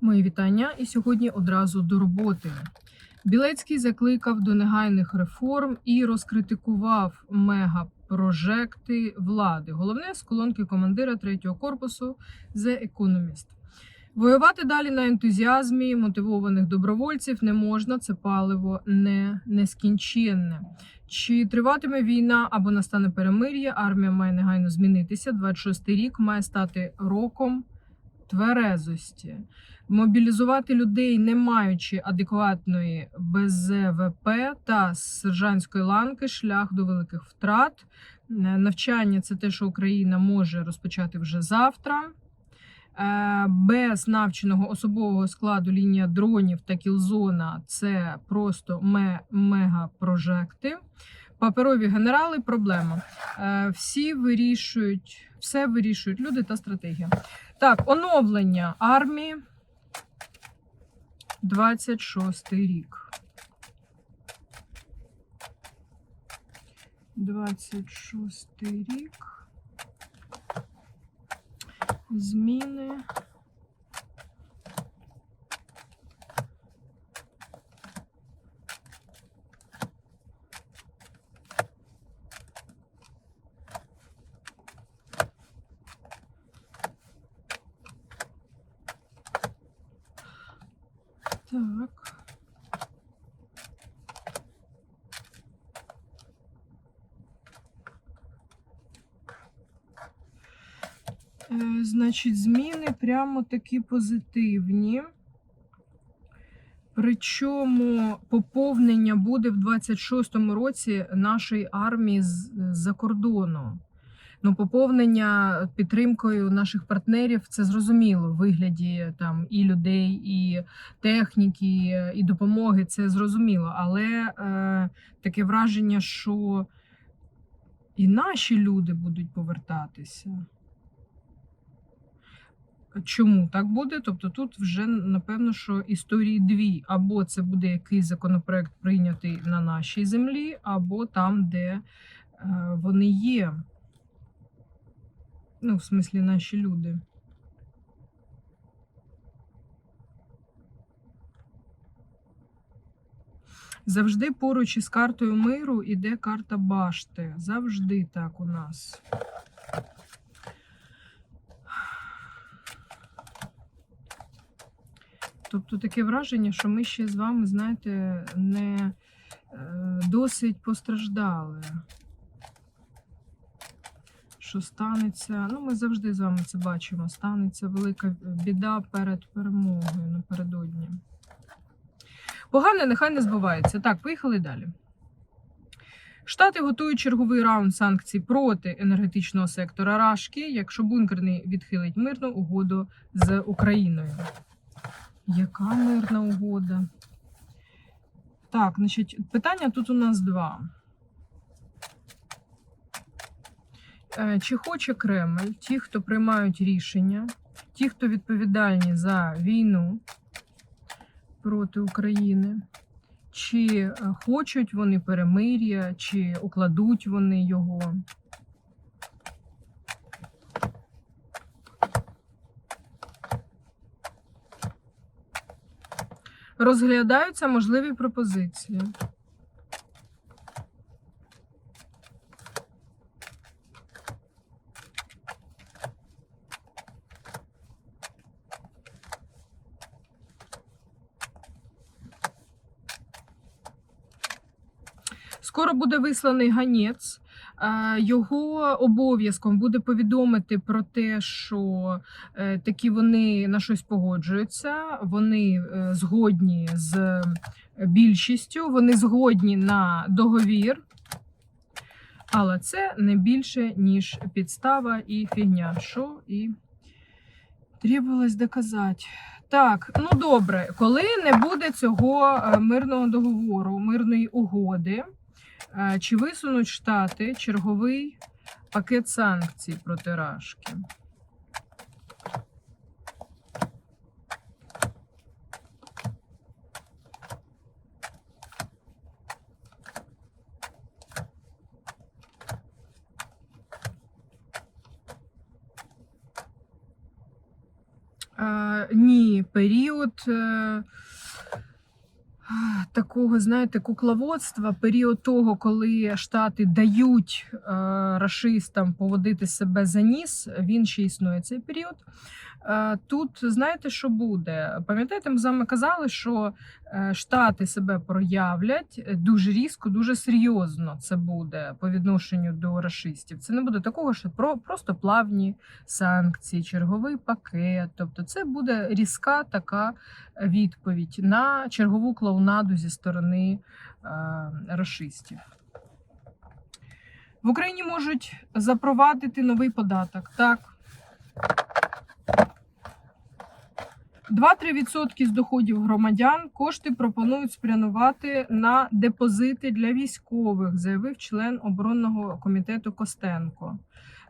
Мої вітання. І сьогодні одразу до роботи. Білецький закликав до негайних реформ і розкритикував мегапрожекти влади. Головне з колонки командира третього корпусу The Economist. Воювати далі на ентузіазмі мотивованих добровольців не можна. Це паливо не нескінченне. Чи триватиме війна або настане перемир'я? Армія має негайно змінитися. 26-й рік має стати роком тверезості. Мобілізувати людей, не маючи адекватної БЗВП та сержантської ланки, шлях до великих втрат. Е, Навчання це те, що Україна може розпочати вже завтра. Е, Без навченого особового складу лінія дронів та кілзона це просто ме- мегапрожекти. Паперові генерали проблема. Е, Всі вирішують, все вирішують люди та стратегія. Так, оновлення армії. 26 рік. 26 рік. Зміни. Так. Е, Значить, зміни прямо такі позитивні. Причому поповнення буде в 26-му році нашої армії з-за кордону. Ну, поповнення підтримкою наших партнерів це зрозуміло в вигляді там і людей, і техніки, і допомоги. Це зрозуміло. Але е, таке враження, що і наші люди будуть повертатися. Чому так буде? Тобто тут вже напевно, що історії дві: або це буде якийсь законопроект прийнятий на нашій землі, або там, де е, вони є. Ну, в смислі, наші люди. Завжди поруч із картою миру іде карта башти. Завжди так у нас. Тобто таке враження, що ми ще з вами, знаєте, не е, досить постраждали. Що станеться, ну ми завжди з вами це бачимо. Станеться велика біда перед перемогою напередодні. Погане нехай не збувається. Так, поїхали далі. Штати готують черговий раунд санкцій проти енергетичного сектора Рашки, якщо бункерний відхилить мирну угоду з Україною. Яка мирна угода? Так, значить, питання тут у нас два. Е, Чи хоче Кремль, ті, хто приймають рішення, ті, хто відповідальні за війну проти України, чи е, хочуть вони перемир'я, чи укладуть вони його? Розглядаються можливі пропозиції. Буде висланий ганець. Е, Його обов'язком буде повідомити про те, що е, такі вони на щось погоджуються, вони е, згодні з більшістю, вони згодні на договір. Але це не більше, ніж підстава і фігня, що і требувалось доказати. Так, ну добре, коли не буде цього мирного договору, мирної угоди, чи висунуть Штати черговий пакет санкцій проти Рашки? Ні, період е, такого, знаєте, кукловодства, період того, коли Штати дають е, расистам поводити себе за ніс, він ще існує цей період. Е, Тут знаєте, що буде? Пам'ятаєте, ми з вами казали, що е, Штати себе проявлять е, дуже різко, дуже серйозно це буде по відношенню до рашистів. Це не буде такого, що про просто плавні санкції, черговий пакет. Тобто, це буде різка така відповідь на чергову клоунаду зі сторони рашистів. В Україні можуть запровадити новий податок. Так. 2-3% з доходів громадян кошти пропонують спрямувати на депозити для військових, заявив член оборонного комітету Костенко.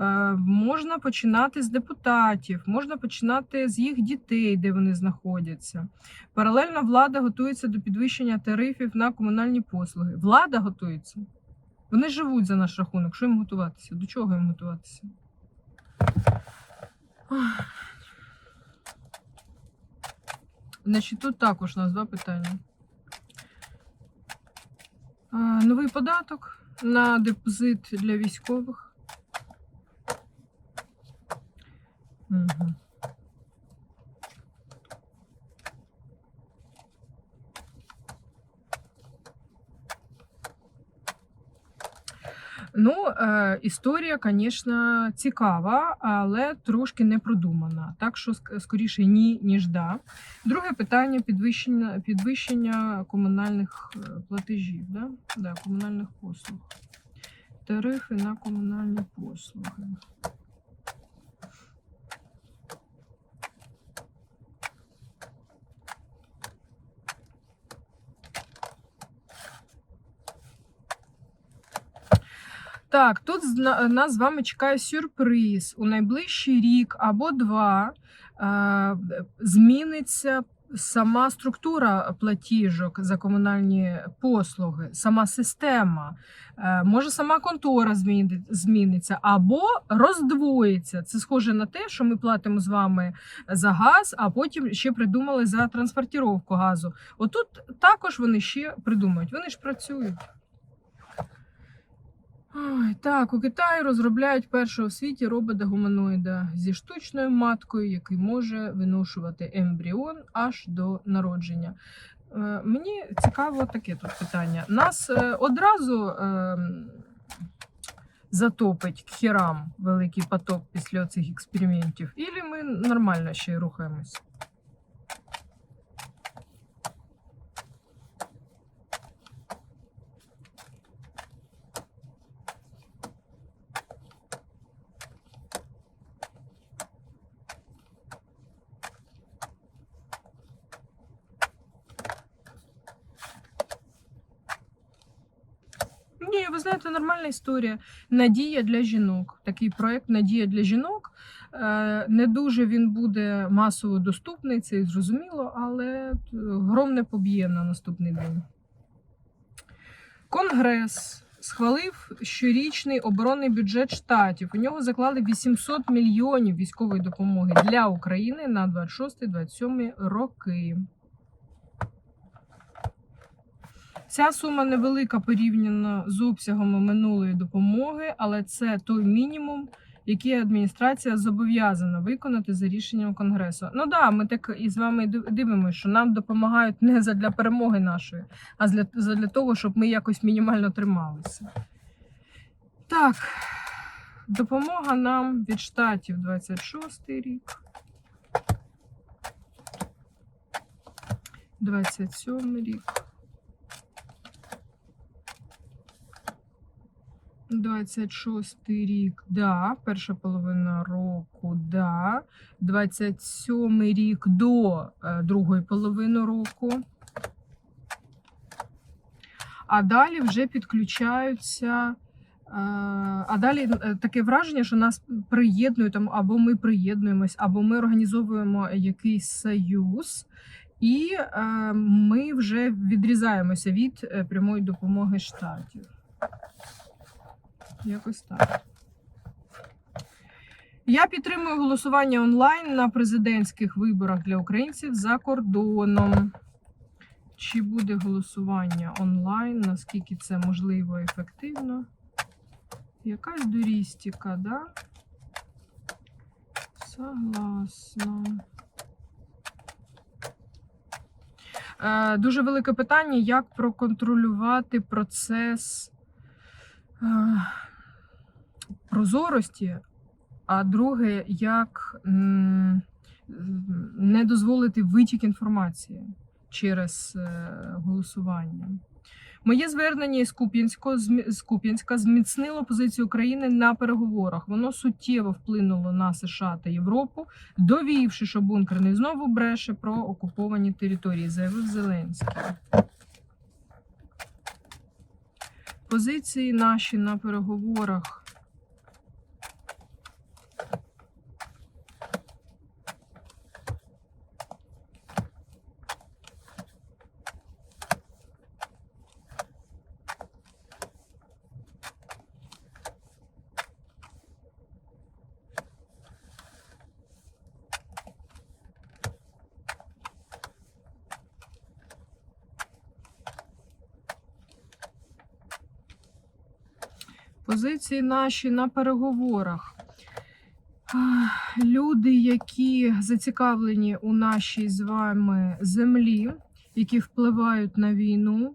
Е, можна починати з депутатів, можна починати з їх дітей, де вони знаходяться. Паралельно влада готується до підвищення тарифів на комунальні послуги. Влада готується. Вони живуть за наш рахунок. Що їм готуватися? До чого їм готуватися? Значить, тут також у нас два питання. Новий податок на депозит для військових. Угу. Ну, е, історія, звісно, цікава, але трошки не продумана. Так що скоріше ні, ніж да. Друге питання підвищення, підвищення комунальних е, платежів, да? Да, комунальних послуг. Тарифи на комунальні послуги. Так, тут нас з вами чекає сюрприз. У найближчий рік або два е, зміниться сама структура платіжок за комунальні послуги, сама система. Е, може, сама контора зміни- зміниться або роздвоїться. Це схоже на те, що ми платимо з вами за газ, а потім ще придумали за транспортировку газу. Отут також вони ще придумають. Вони ж працюють. Так, у Китаї розробляють першого в світі робота-гуманоїда зі штучною маткою, який може виношувати ембріон аж до народження. Е, мені цікаво таке тут питання. Нас е, одразу е, затопить к херам великий потоп після цих експериментів, і ми нормально ще й рухаємось? Ви знаєте, нормальна історія. Надія для жінок. Такий проект Надія для жінок. Е, Не дуже він буде масово доступний, це зрозуміло, але е, гром не поб'є на наступний день. Конгрес схвалив щорічний оборонний бюджет штатів. У нього заклали 800 мільйонів військової допомоги для України на 26-27 роки. Ця сума невелика порівняно з обсягами минулої допомоги, але це той мінімум, який адміністрація зобов'язана виконати за рішенням Конгресу. Ну да, ми так і з вами дивимося, що нам допомагають не задля перемоги нашої, а для, того, щоб ми якось мінімально трималися. Так, допомога нам від штатів 26 рік. 27 рік. 26 рік, да. Перша половина року, да. 27 рік до е, другої половини року. А далі вже підключаються. е, А далі е, таке враження, що нас приєднують там, або ми приєднуємось, або ми організовуємо якийсь союз, і ми вже відрізаємося від прямої допомоги штатів. Якось так. Я підтримую голосування онлайн на президентських виборах для українців за кордоном. Чи буде голосування онлайн? Наскільки це можливо і ефективно? Якась дурістика, да? Согласна. Е, дуже велике питання, як проконтролювати процес е, прозорості, а друге, як не дозволити витік інформації через е, голосування. Моє звернення із Куп'янського з Куп'янська зміцнило позицію України на переговорах. Воно суттєво вплинуло на США та Європу, довівши, що бункерний знову бреше про окуповані території, заявив Зеленський. Позиції наші на переговорах. Позиції наші на переговорах. Люди, які зацікавлені у нашій з вами землі, які впливають на війну,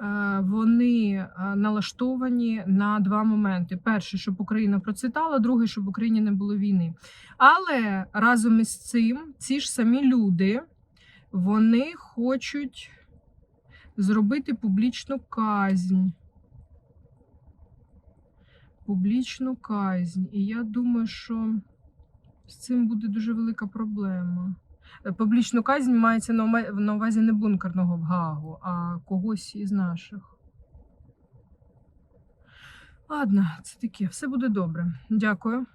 е, вони е, налаштовані на два моменти: перше, щоб Україна процвітала, друге, щоб в Україні не було війни. Але разом із цим ці ж самі люди вони хочуть зробити публічну казнь публічну казнь. І я думаю, що з цим буде дуже велика проблема. Е, Публічну казнь мається на увазі не бункерного в Гаагу, а когось із наших. Ладно, це таке, все буде добре. Дякую.